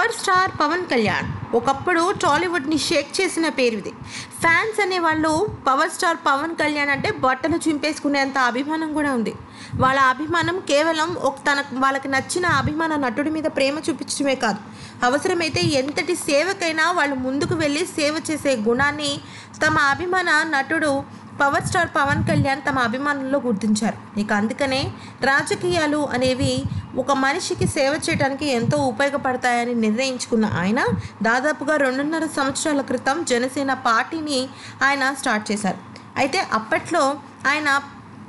Power star Pawan Kalyan. ఒకప్పుడు టాలీవుడ్ని షేక్ చేసిన పేరు ఇది ఫ్యాన్స్ అనేవాళ్ళు పవర్ స్టార్ పవన్ కళ్యాణ్ అంటే బట్టలు చింపేసుకునేంత అభిమానం కూడా ఉంది. వాళ్ళ అభిమానం కేవలం ఒక తన వాళ్ళకి నచ్చిన అభిమాన నటుడి మీద ప్రేమ చూపించడమే కాదు. అవసరమైతే ఎంతటి సేవకైనా వాళ్ళు ముందుకు వెళ్ళి సేవ చేసే గుణాన్ని తమ అభిమాన నటుడు పవర్ స్టార్ పవన్ కళ్యాణ్ తమ అభిమానుల్లో గుర్తించారు. ఇక అందుకనే రాజకీయాలు అనేవి ఒక మనిషికి సేవ చేయడానికి ఎంతో ఉపయోగపడతాయని నిర్ణయించుకున్న ఆయన దాదాపుగా రెండున్నర సంవత్సరాల క్రితం జనసేన పార్టీని ఆయన స్టార్ట్ చేశారు. అయితే అప్పట్లో ఆయన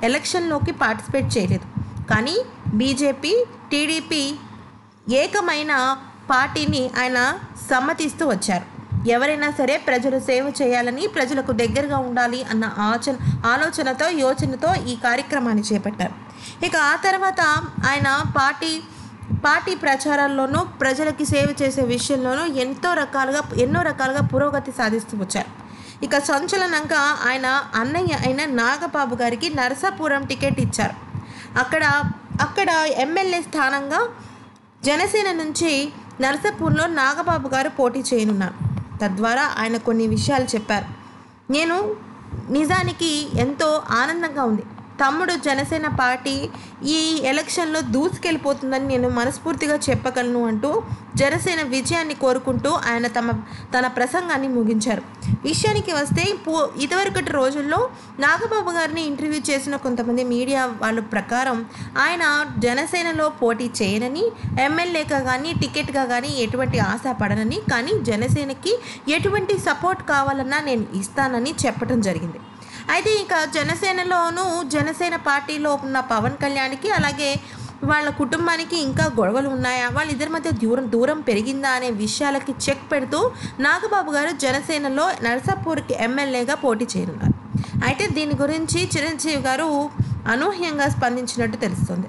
ఎలక్షన్లోకి పార్టిసిపేట్ చేయలేదు. కానీ బీజేపీ టీడీపీ ఏకమైన పార్టీని ఆయన సమ్మతిస్తూ వచ్చారు. ఎవరైనా సరే ప్రజలు సేవ చేయాలని ప్రజలకు దగ్గరగా ఉండాలి అన్న ఆచన ఆలోచనతో యోచనతో ఈ కార్యక్రమాన్ని చేపట్టారు. ఇక ఆ తర్వాత ఆయన పార్టీ పార్టీ ప్రచారాల్లోనూ ప్రజలకి సేవ చేసే విషయంలోనూ ఎంతో రకాలుగా ఎన్నో రకాలుగా పురోగతి సాధిస్తూ వచ్చారు. ఇక సంచలనంగా ఆయన అన్నయ్య అయిన నాగబాబు గారికి నరసాపురం టికెట్ ఇచ్చారు. అక్కడ అక్కడ ఎమ్మెల్యే స్థానంగా జనసేన నుంచి నరసాపూర్లో నాగబాబు గారు పోటీ చేయనున్నారు. తద్వారా ఆయన కొన్ని విషయాలు చెప్పారు. నేను నిజానికి ఎంతో ఆనందంగా ఉంది. తమ్ముడు జనసేన పార్టీ ఈ ఎలక్షన్లో దూసుకెళ్ళిపోతుందని నేను మనస్ఫూర్తిగా చెప్పగలను అంటూ జనసేన విజయాన్ని కోరుకుంటూ ఆయన తమ తన ప్రసంగాన్ని ముగించారు. విషయానికి వస్తే పో ఇదివరకటి రోజుల్లో నాగబాబు గారిని ఇంటర్వ్యూ చేసిన కొంతమంది మీడియా వాళ్ళ ప్రకారం ఆయన జనసేనలో పోటీ చేయనని ఎమ్మెల్యేగా కానీ టికెట్గా కానీ ఎటువంటి ఆశ పడనని కానీ జనసేనకి ఎటువంటి సపోర్ట్ కావాలన్నా నేను ఇస్తానని చెప్పడం జరిగింది. అయితే ఇంకా జనసేనలోనూ జనసేన పార్టీలో ఉన్న పవన్ కళ్యాణ్కి అలాగే వాళ్ళ కుటుంబానికి ఇంకా గొడవలు ఉన్నాయా? వాళ్ళిద్దరి మధ్య దూరం దూరం పెరిగిందా అనే విషయాలకి చెక్ పెడుతూ నాగబాబు గారు జనసేనలో నరసాపూర్కి ఎమ్మెల్యేగా పోటీ చేయనున్నారు. అయితే దీని గురించి చిరంజీవి గారు అనూహ్యంగా స్పందించినట్టు తెలుస్తుంది.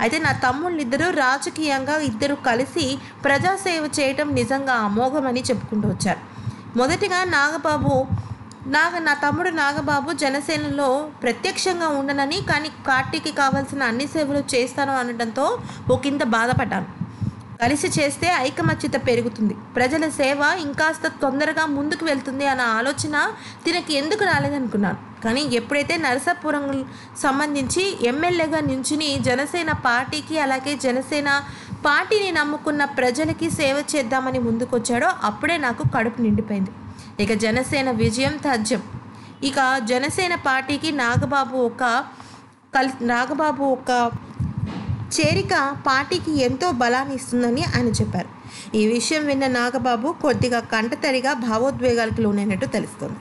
అయితే నా తమ్ముళ్ళిద్దరూ రాజకీయంగా ఇద్దరు కలిసి ప్రజాసేవ చేయటం నిజంగా అమోఘమని చెప్పుకుంటూ వచ్చారు. మొదటిగా నాగబాబు నాగ నా తమ్ముడు నాగబాబు జనసేనలో ప్రత్యక్షంగా ఉండనని కానీ పార్టీకి కావాల్సిన అన్ని సేవలు చేస్తాను అనడంతో ఒకంత బాధపడ్డాను. కలిసి చేస్తే ఐకమత్యత పెరుగుతుంది. ప్రజల సేవ ఇంకాస్త తొందరగా ముందుకు వెళ్తుంది అన్న ఆలోచన తినకి ఎందుకు రాలేదనుకున్నాను. కానీ ఎప్పుడైతే నరసాపురం సంబంధించి ఎమ్మెల్యేగా నించుని జనసేన పార్టీకి అలాగే జనసేన పార్టీని నమ్ముకున్న ప్రజలకి సేవ చేద్దామని ముందుకొచ్చాడో అప్పుడే నాకు కడుపు నిండిపోయింది. ఇక జనసేన విజయం తథ్యం. ఇక జనసేన పార్టీకి నాగబాబు ఒక కల్ నాగబాబు ఒక చేరిక పార్టీకి ఎంతో బలాన్ని ఇస్తుందని ఆయన చెప్పారు. ఈ విషయం విన్న నాగబాబు కొద్దిగా కంటతడిగా భావోద్వేగాలకు లోనైనట్టు తెలుస్తుంది.